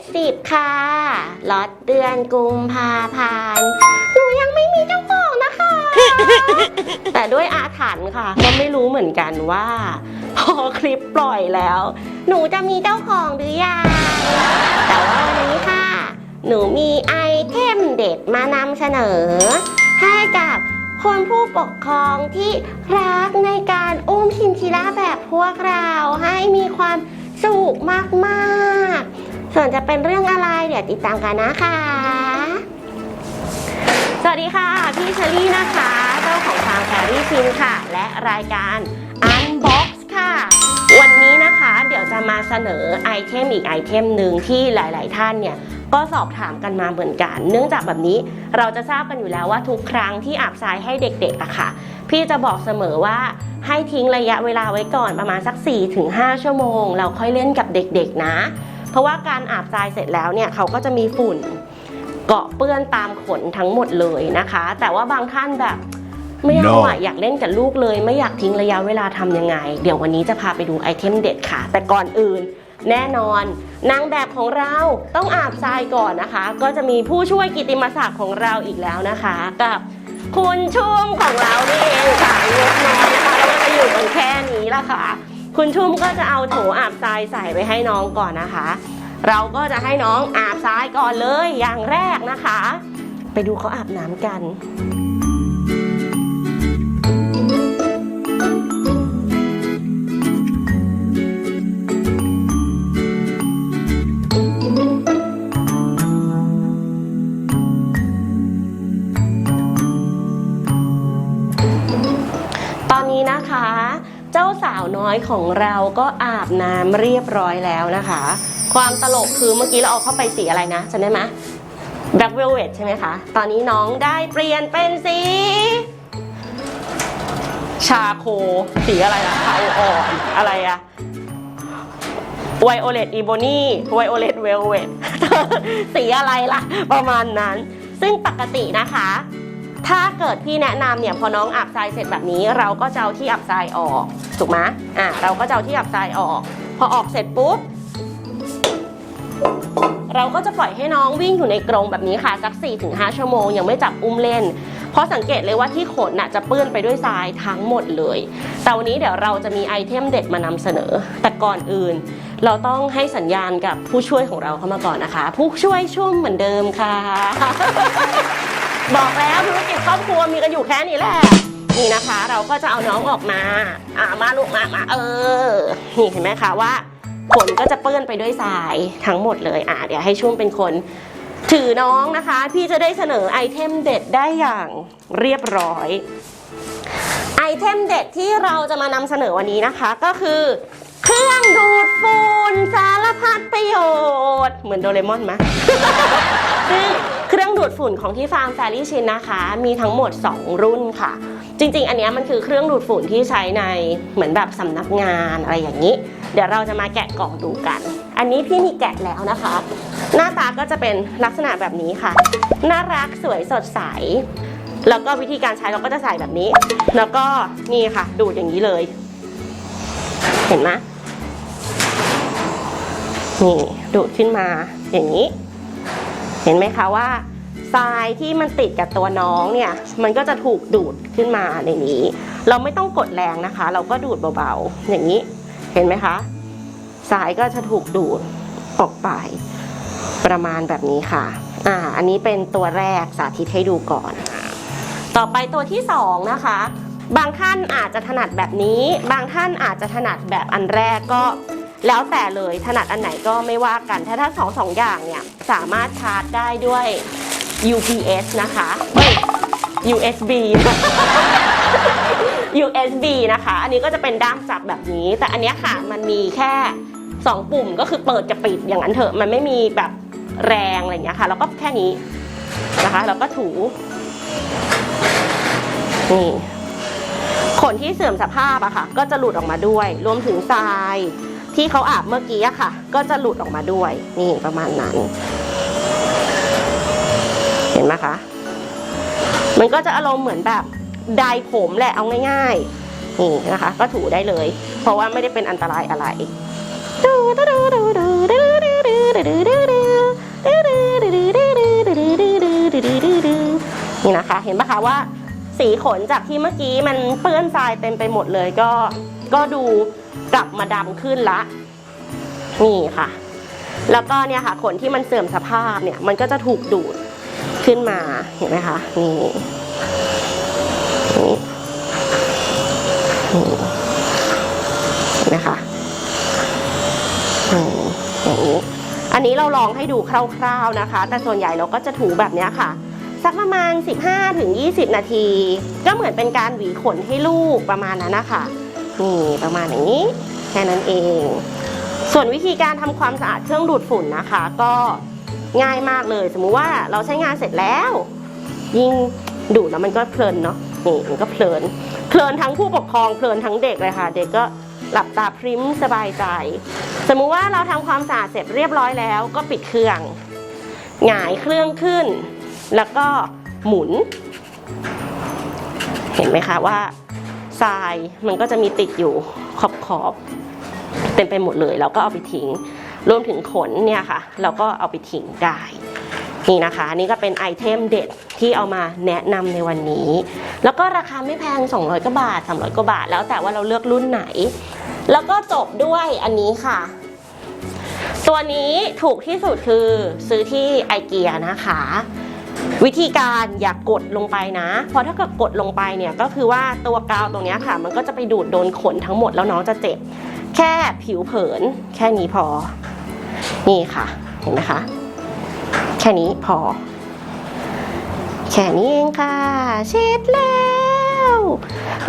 70 ค่ะล็อตเดือนกุมภาพันธ์หนูยังไม่มีเจ้าของนะคะ แต่ด้วยอาถรรพ์ค่ะ ก็ไม่รู้เหมือนกันว่า พอคลิปปล่อยแล้ว หนูจะมีเจ้าของหรือยังแต่ว่าวันนี้ค่ะ หนูมีไอเทมเด็ดมานำเสนอ ให้กับคนผู้ปกครองที่รักในการอุ้มชินชิล่าแบบพวกเราให้มีความสุขมากๆ ส่วนจะเป็นเรื่องอะไรเดี๋ยวติดตามกันนะคะ สวัสดีค่ะ พี่เชอรี่นะคะ เจ้าของทางแครี่ชินค่ะ และรายการ Unbox ค่ะ วันนี้นะคะเดี๋ยวจะมาเสนอไอเทมอีกไอเทมหนึ่งที่หลาย ๆ ท่านเนี่ยก็สอบถามกันมาเหมือนกัน เนื่องจากแบบนี้เราจะทราบกันอยู่แล้วว่าทุกครั้งที่อาบทรายให้เด็กๆอะค่ะ พี่จะบอกเสมอว่าให้ทิ้งระยะเวลาไว้ก่อนประมาณสัก 4-5 ชั่วโมง เราค่อยเล่นกับเด็กๆนะ เพราะว่าการอาบทรายเสร็จแล้วเนี่ยเขาก็จะมีฝุ่นเกาะเปื้อนตามขนทั้งหมดเลยนะคะ แต่ว่าบางท่านแบบไม่เอาอะ No อยากเล่นกับลูกเลย ไม่อยากทิ้งระยะเวลาทำยังไง เดี๋ยววันนี้จะพาไปดูไอเทมเด็ดค่ะ แต่ก่อนอื่นแน่นอนนางแบบของเราต้องอาบทรายก่อนนะคะ ก็จะมีผู้ช่วยกิตติมศักดิ์ของเราอีกแล้วนะคะ กับคุณชุ่มของเรานี่เองค่ะงดน้อยนะคะเราก็จะอยู่กันแค่นี้ละค่ะ คุณชุ่มก็จะเอาโถอาบทรายใส่ไปให้น้องก่อนนะคะ เราก็จะให้น้องอาบทรายก่อนเลยอย่างแรกนะคะ ไปดูเขาอาบน้ำกันาสาวน้อยของเราก็อาบน้ำเรียบร้อยแล้วนะคะ ความตลกคือเมื่อกี้เราเอาเข้าไปสีอะไรนะจำได้ไหม Black Velvet ใช่ไหมคะ ตอนนี้น้องได้เปลี่ยนเป็นสี ชาโค สีอะไรล่ะเทาอ่อนอะไรอะไวโอเลตอีโบนี่ไวโอเลตเวลเวตสีอะไรล่ะ ประมาณนั้น ซึ่งปกตินะคะ ถ้าเกิดพี่แนะนำเนี่ยพอน้องอาบทรายเสร็จแบบนี้ เราก็จะเอาที่อาบทรายออกถูกไหมอะเราก็จะเอาที่อาบทรายออก พอออกเสร็จปุ๊บเราก็จะปล่อยให้น้องวิ่งอยู่ในกรงแบบนี้ค่ะสัก 4-5 ชั่วโมง ยังไม่จับอุ้มเล่น เพราะสังเกตเลยว่าที่ขนน่ะจะเปื้อนไปด้วยทรายทั้งหมดเลย แต่วันนี้เดี๋ยวเราจะมีไอเทมเด็ดมานำเสนอ แต่ก่อนอื่น เราต้องให้สัญญาณกับผู้ช่วยของเราเข้ามาก่อนนะคะ ผู้ช่วยชุ่มเหมือนเดิมค่ะ บอกแล้วธุรกิจครอบครัวมีกันอยู่แค่นี้แหละนี่นะคะ เราก็จะเอาน้องออกมา อ่ามาลูกมามาเออนี่เห็นไหมคะว่าขนก็จะเปื้อนไปด้วยทรายทั้งหมดเลยอ่าเดี๋ยวให้ชุ่มเป็นคนถือน้องนะคะ พี่จะได้เสนอไอเทมเด็ดได้อย่างเรียบร้อยไอเทมเด็ดที่เราจะมานำเสนอวันนี้นะคะก็คือ เครื่องดูดฝุ่นสารพัดประโยชน์ เหมือนโดเรมอนไหมซึ่ง เครื่องดูดฝุ่นของที่ฟาร์มแฟรี่ชินนะคะ มีทั้งหมด 2 รุ่นค่ะ จริง ๆ อันนี้มันคือเครื่องดูดฝุ่นที่ใช้ในเหมือนแบบสำนักงานอะไรอย่างนี้ เดี๋ยวเราจะมาแกะกล่องดูกัน อันนี้พี่มีแกะแล้วนะคะ หน้าตาก็จะเป็นลักษณะแบบนี้ค่ะ น่ารักสวยสดใส แล้วก็วิธีการใช้เราก็จะใส่แบบนี้ แล้วก็นี่ค่ะ ดูดอย่างนี้เลย เห็นไหมนี่ดูดขึ้นมาอย่างนี้ เห็นไหมคะว่าทรายที่มันติดกับตัวน้องเนี่ย มันก็จะถูกดูดขึ้นมาในนี้ เราไม่ต้องกดแรงนะคะ เราก็ดูดเบาๆ อย่างนี้ เห็นไหมคะ ทรายก็จะถูกดูดออกไป ประมาณแบบนี้ค่ะ อ่า อันนี้เป็นตัวแรกสาธิตให้ดูก่อน ต่อไปตัวที่สองนะคะ บางท่านอาจจะถนัดแบบนี้ บางท่านอาจจะถนัดแบบอันแรกก็ แล้วแต่เลยถนัดอันไหนก็ไม่ว่ากัน ถ้าถ้าสองสองอย่างเนี่ยสามารถชาร์จได้ด้วย UPS นะคะเอ้ย USB USB นะคะ อันนี้ก็จะเป็นด้ามจับแบบนี้ แต่อันนี้ค่ะมันมีแค่ 2 ปุ่มก็คือเปิดกับปิดอย่างนั้นเถอะมันไม่มีแบบแรงอะไรอย่างเงี้ยค่ะ แล้วก็แค่นี้นะคะแล้วก็ถูนี่ขนที่เสื่อมสภาพอะค่ะ ก็จะหลุดออกมาด้วย รวมถึงทราย ที่เขาอาบเมื่อกี้อะค่ะ ก็จะหลุดออกมาด้วยนี่ประมาณนั้น เห็นไหมคะ มันก็จะอารมณ์เหมือนแบบไดผมแหละเอาง่ายๆนี่นะคะ ก็ถูได้เลย เพราะว่าไม่ได้เป็นอันตรายอะไรนี่นะคะ เห็นปะคะว่าสีขนจากที่เมื่อกี้มันเปื้อนทรายเต็มไปหมดเลยก็ก็ดู กลับมาดำขึ้นละ นี่ค่ะ แล้วก็เนี่ยค่ะขนที่มันเสื่อมสภาพเนี่ย มันก็จะถูกดูดขึ้นมาเห็นไหมคะนี่นี่นี่นไหมคะอย่างนี้อันนี้เราลองให้ดูคร่าวๆนะคะ แต่ส่วนใหญ่เราก็จะถูแบบนี้ค่ะ สักประมาณ 15-20 นาที ก็เหมือนเป็นการหวีขนให้ลูกประมาณนั้นนะคะ นี่ประมาณอย่างนี้ แค่นั้นเอง ส่วนวิธีการทำความสะอาดเครื่องดูดฝุ่นนะคะ ก็ง่ายมากเลย สมมุติว่าเราใช้งานเสร็จแล้ว ยิ่งดูดแล้วมันก็เพลินเนาะนี่มันก็เพลิน เพลินทั้งผู้ปกครองเพลินทั้งเด็กเลยค่ะ เด็กก็หลับตาพริ้มสบายใจ สมมุติว่าเราทำความสะอาดเสร็จเรียบร้อยแล้ว ก็ปิดเครื่องหงายเครื่องขึ้น แล้วก็หมุน เห็นไหมคะว่า ทรายมันก็จะมีติดอยู่ขอบขอบเต็มไปหมดเลยเราก็เอาไปทิ้ง รวมถึงขนเนี่ยค่ะ เราก็เอาไปทิ้งได้นี่นะคะนนี่ก็เป็นไอเทมเด็ดที่เอามาแนะนำในวันนี้ แล้วก็ราคาไม่แพง 200กว่าบาท 300กว่าบาท แล้วแต่ว่าเราเลือกรุ่นไหน แล้วก็จบด้วยอันนี้ค่ะ ตัวนี้ถูกที่สุดคือซื้อที่ไอเกียนะคะ วิธีการอย่ากกดลงไปนะ เพราะถ้าเกิดกดลงไปเนี่ยก็คือว่าตัวกาวตรงนี้ค่ะ มันก็จะไปดูดโดนขนทั้งหมดแล้วน้องจะเจ็บ แค่ผิวเผิน แค่นี้พอ นี่ค่ะ เห็นไหมคะ แค่นี้พอ แค่นี้เองค่ะ เช็ดแล้ว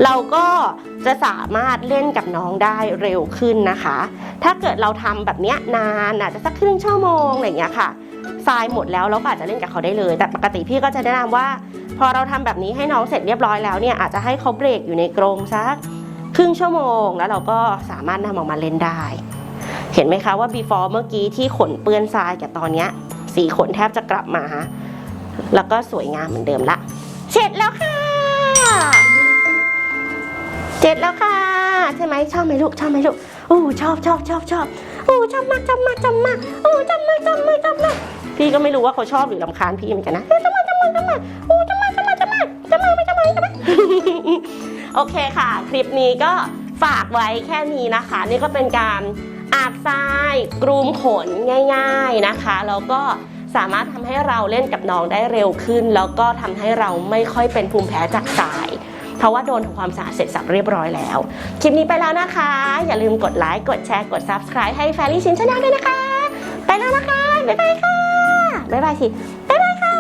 เราก็จะสามารถเล่นกับน้องได้เร็วขึ้นนะคะ ถ้าเกิดเราทำแบบเนี้ยนานอาจจะสักครึ่งชั่วโมงอะไรอย่างเงี้ยค่ะ ทรายหมดแล้วเราก็อาจจะเล่นกับเขาได้เลย แต่ปกติพี่ก็จะแนะนำว่า พอเราทำแบบนี้ให้น้องเสร็จเรียบร้อยแล้วเนี่ยอาจจะให้เขาเบรกอยู่ในกรงสักครึ่งชั่วโมง แล้วเราก็สามารถนำออกมาเล่นได้ เห็นไหมคะว่า before เมื่อกี้ที่ขนเปื้อนทรายกับตอนเนี้ยสีขนแทบจะกลับมา แล้วก็สวยงามเหมือนเดิมละเสร็จแล้วค่ะเสร็จแล้วค่ะใช่ไหมชอบไหมลูกชอบไหมลูกโอ้ชอบชอบชอบชอบโอ้ชอบมากชอบมากชอบมากโอ้ชอบมากชอบมาก พี่ก็ไม่รู้ว่าเขาชอบหรือรำคาญพี่เหมือนกันนะเอ้ยชอบมากชอบมากชอบมาโอ้ชอบมากชอบมากชอบมากชอบมาไม่ชอบมากชอบมาโอเคค่ะ คลิปนี้ก็ฝากไว้แค่นี้นะคะ นี่ก็เป็นการอาบทรายกรูมขนง่าย ๆนะคะแล้วก็สามารถทำให้เราเล่นกับน้องได้เร็วขึ้น แล้วก็ทำให้เราไม่ค่อยเป็นภูมิแพ้จากทราย เพราะว่าโดนทำความสะอาดเสร็จสับเรียบร้อยแล้ว คลิปนี้ไปแล้วนะคะ อย่าลืมกดไลค์กดแชร์กด Subscribe ให้แฟรี่ชินชาแนลด้วยนะคะ ไปแล้วนะคะ บ๊ายบายค่ะ บ๊ายบายสิ บ๊ายบายค่ะ